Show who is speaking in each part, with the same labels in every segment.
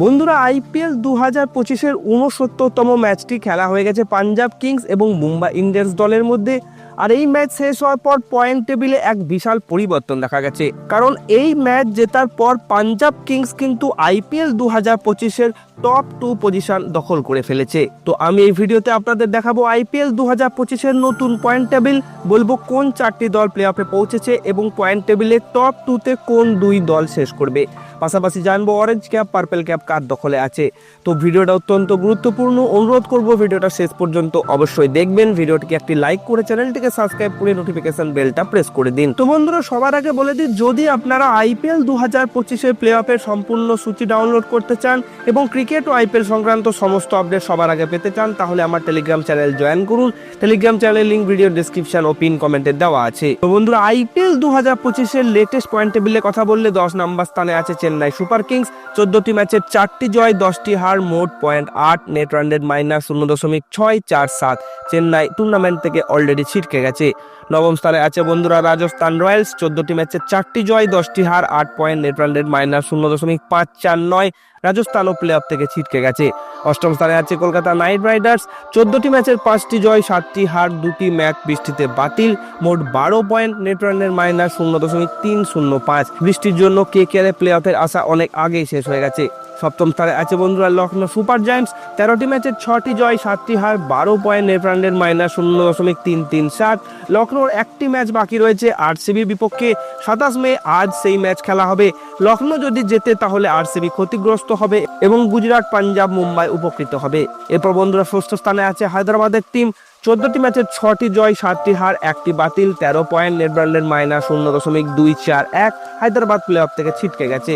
Speaker 1: বন্ধুরা আইপিএল দু হাজার পঁচিশের উনসত্তরতম ম্যাচটি খেলা হয়ে গেছে পাঞ্জাব কিংস এবং মুম্বাই ইন্ডিয়ান্স দলের মধ্যে। আর এই ম্যাচ শেষ হওয়ার পর পয়েন্ট টেবিলে এক বিশাল পরিবর্তন দেখা গেছে। কারণ এই ম্যাচ জেতার পর পাঞ্জাব কিংস কিন্তু আইপিএল দু হাজার পঁচিশের টপ টু পজিশন দখল করে ফেলেছে। তো আমি এই ভিডিওতে আপনাদের দেখাবো আইপিএল দু হাজার পঁচিশের নতুন পয়েন্ট টেবিল বলব কোন চারটি দল প্লে অফে পৌঁছেছে এবং পয়েন্ট টেবিলে টপ টুতে কোন দুই দল শেষ করবে। পাশাপাশি জানব অরেঞ্জ ক্যাপ পার্পেল ক্যাপ কার দখলে আছে। তো ভিডিওটা অত্যন্ত গুরুত্বপূর্ণ। অনুরোধ করব ভিডিওটা শেষ পর্যন্ত অবশ্যই দেখবেন। ভিডিওটিকে একটি লাইক করে চ্যানেলটিকে সাবস্ক্রাইব করে নোটিফিকেশন বেলটা প্রেস করে দিন। তো বন্ধুরা, সবার আগে বলে দিই, যদি আপনারা আইপিএল দু হাজার পঁচিশের প্লে অফের সম্পূর্ণ সূচি ডাউনলোড করতে চান এবং ক্রিকেট ও আইপিএল সংক্রান্ত সমস্ত আপডেট সবার আগে পেতে চান, তাহলে আমার টেলিগ্রাম চ্যানেল জয়েন করুন। টেলিগ্রাম চ্যানেলের লিঙ্ক ভিডিও ডিসক্রিপশন ও পিন কমেন্টে দেওয়া আছে। তো বন্ধুরা আইপিএল দু হাজার পঁচিশের লেটেস্ট পয়েন্ট টেবিলে কথা বললে দশ নম্বর স্থানে আছে চেন্নাই সুপার কিংস। চোদ্দটি ম্যাচের চারটি জয়, দশটি হার, মোট পয়েন্ট আট নেট রানডেড মাইনাস শূন্য দশমিক ছয় চার সাত। চেন্নাই টুর্নামেন্ট থেকে অলরেডি ছিটকে গেছে। নবম স্থানে আছে বন্ধুরা রাজস্থান রয়্যালস। চোদ্দটি ম্যাচে চারটি জয়, দশটি হার, আট পয়েন্ট নেট রেড মাইনাস শূন্য দশমিক পাঁচ চার নয়। রাজস্থানও প্লে অফ থেকে ছিটকে গেছে। অষ্টম স্থানে আছে কলকাতা নাইট রাইডার্স। চোদ্দটি ম্যাচের পাঁচটি জয়, সাতটি হার, দুটি ম্যাচ বৃষ্টিতে বাতিল। মোট বারো পয়েন্ট নেট রানের মাইনাস শূন্য দশমিক তিন শূন্য পাঁচ। বৃষ্টির জন্য কে কে প্লে অফের আশা অনেক আগেই শেষ হয়ে গেছে। সপ্তম স্থানে আছে বন্ধুরা লখনৌ সুপার জায়ান্টস। তেরোটি ম্যাচের ছটি জয়, সাতটি হার, বারো পয়েন্ট নেট মাইনাস শূন্য দশমিক তিন তিন সাত। লখনৌর একটি ম্যাচ বাকি রয়েছে আরসিবির বিপক্ষে। সাতাশ মে আজ সেই ম্যাচ খেলা হবে। লখনৌ যদি জেতে তাহলে আরসিবি ক্ষতিগ্রস্ত হবে এবং গুজরাট, পাঞ্জাব, মুম্বাই উপকৃত হবে। এরপর বন্ধুরা ষষ্ঠ স্থানে আছে হায়দ্রাবাদের টিম চোদ্দটি ম্যাচের ছটি জয়, সাতটি হার, একটি বাতিল, তেরো পয়েন্ট নেট রানের মাইনাস শূন্য দশমিক দুই চার এক। হায়দ্রাবাদ প্লে অফ থেকে ছিটকে গেছে।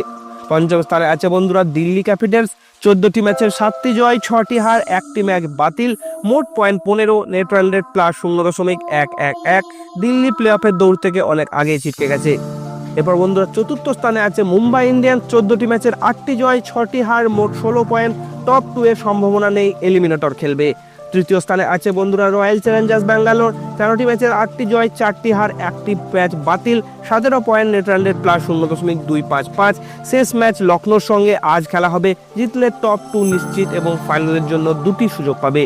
Speaker 1: পঞ্চম স্থানে আছে বন্ধুরা দিল্লি ক্যাপিটালস চোদ্দটি ম্যাচের সাতটি জয়, ছটি হার, একটি ম্যাচ বাতিল। মোট পয়েন্ট পনেরো নেট প্লাস শূন্য দশমিক এক এক এক। দিল্লি প্লে অফের দৌড় থেকে অনেক আগেই ছিটকে গেছে। এরপর বন্ধুরা চতুর্থ স্থানে আছে মুম্বাই ইন্ডিয়ান্স, চোদ্দটি ম্যাচের আটটি জয়, ছটি হার, মোট ষোলো পয়েন্ট। টপ টু এর সম্ভাবনা নেই এলিমিনেটর খেলবে। তৃতীয় স্থানে আছে বন্ধুরা রয়্যাল চ্যালেঞ্জার্স ব্যাঙ্গালোর। তেরোটি ম্যাচের আটটি জয়, চারটি হার, একটি ম্যাচ বাতিল। সতেরো পয়েন্ট নেট রেট প্লাস শূন্য দশমিক দুই পাঁচ পাঁচ। শেষ ম্যাচ লখনৌর সঙ্গে আজ খেলা হবে। জিতলে টপ টু নিশ্চিত এবং ফাইনালের জন্য দুটি সুযোগ পাবে।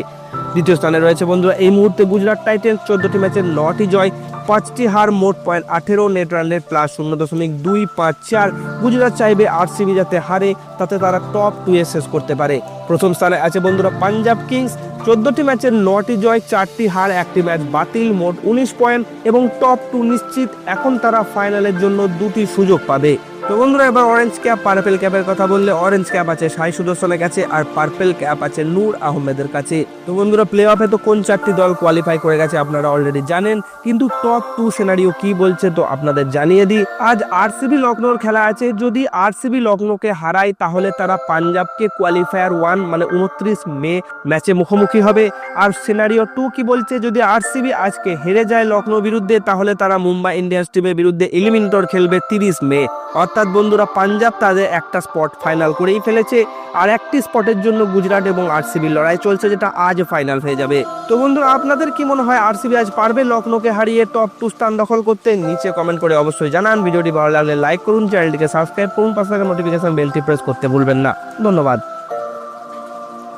Speaker 1: দ্বিতীয় স্থানে রয়েছে বন্ধুরা এই মুহূর্তে গুজরাট টাইটেন্স। চোদ্দটি ম্যাচের নটি জয়, পাঁচটি হার, মোট পয়েন্ট আঠেরো নেট রান রেট প্লাস শূন্য দশমিক দুই পাঁচ চার। গুজরাট চাইবে আরসিবি যাতে হারে, তাতে তারা টপ টু এ শেষ করতে পারে। প্রথম স্থানে আছে বন্ধুরা পাঞ্জাব কিংস। চোদ্দটি ম্যাচের নটি জয়, চারটি হার, একটি ম্যাচ বাতিল, মোট উনিশ পয়েন্ট এবং টপ টু নিশ্চিত। এখন তারা ফাইনালের জন্য দুটি সুযোগ পাবে। তো বন্ধুরা, এবার অরেঞ্জ ক্যাপ পার্পেল ক্যাপের কথা বললে অরেঞ্জ ক্যাপ আছে, সাই সুদর্শনের কাছে আর পার্পেল ক্যাপ আছে নূর আহমেদের কাছে। তো বন্ধুরা প্লে অফে তো কোন চারটি দল কোয়ালিফাই করে গেছে আপনারা অলরেডি জানেন, কিন্তু টপ টু সিনারিও কি বলছে তো আপনাদের জানিয়ে দিই। আজ আরসিবি লখনৌর খেলা আছে, যদি আরসিবি লখনৌকে হারায়, তাহলে তারা পাঞ্জাবকে কোয়ালিফায়ার ওয়ান মানে উনত্রিশ মে ম্যাচে মুখোমুখি হবে। আর সিনারিও টু কি বলছে, যদি আরসিবি আজকে হেরে যায় লখনৌ বিরুদ্ধে, তাহলে তারা মুম্বাই ইন্ডিয়ান্স টিমের বিরুদ্ধে এলিমিনেটর খেলবে তিরিশ মে। অর্থাৎ বন্ধুরা, পাঞ্জাব তাদের একটা স্পট ফাইনাল করেই ফেলেছে আর একটি স্পটের জন্য গুজরাট এবং আরসিবি লড়াই চলছে যেটা আজ ফাইনাল হয়ে যাবে। তো বন্ধুরা, আপনাদের কি মনে হয় আরসিবি আজ পারবে লখনৌকে হারিয়ে টপ টু স্থান দখল করতে? নিচে কমেন্ট করে অবশ্যই জানান। ভিডিওটি ভালো লাগলে লাইক করুন চ্যানেলটিকে সাবস্ক্রাইব করুন, পাশে থাকা নোটিফিকেশন বেলটি প্রেস করতে ভুলবেন না। ধন্যবাদ।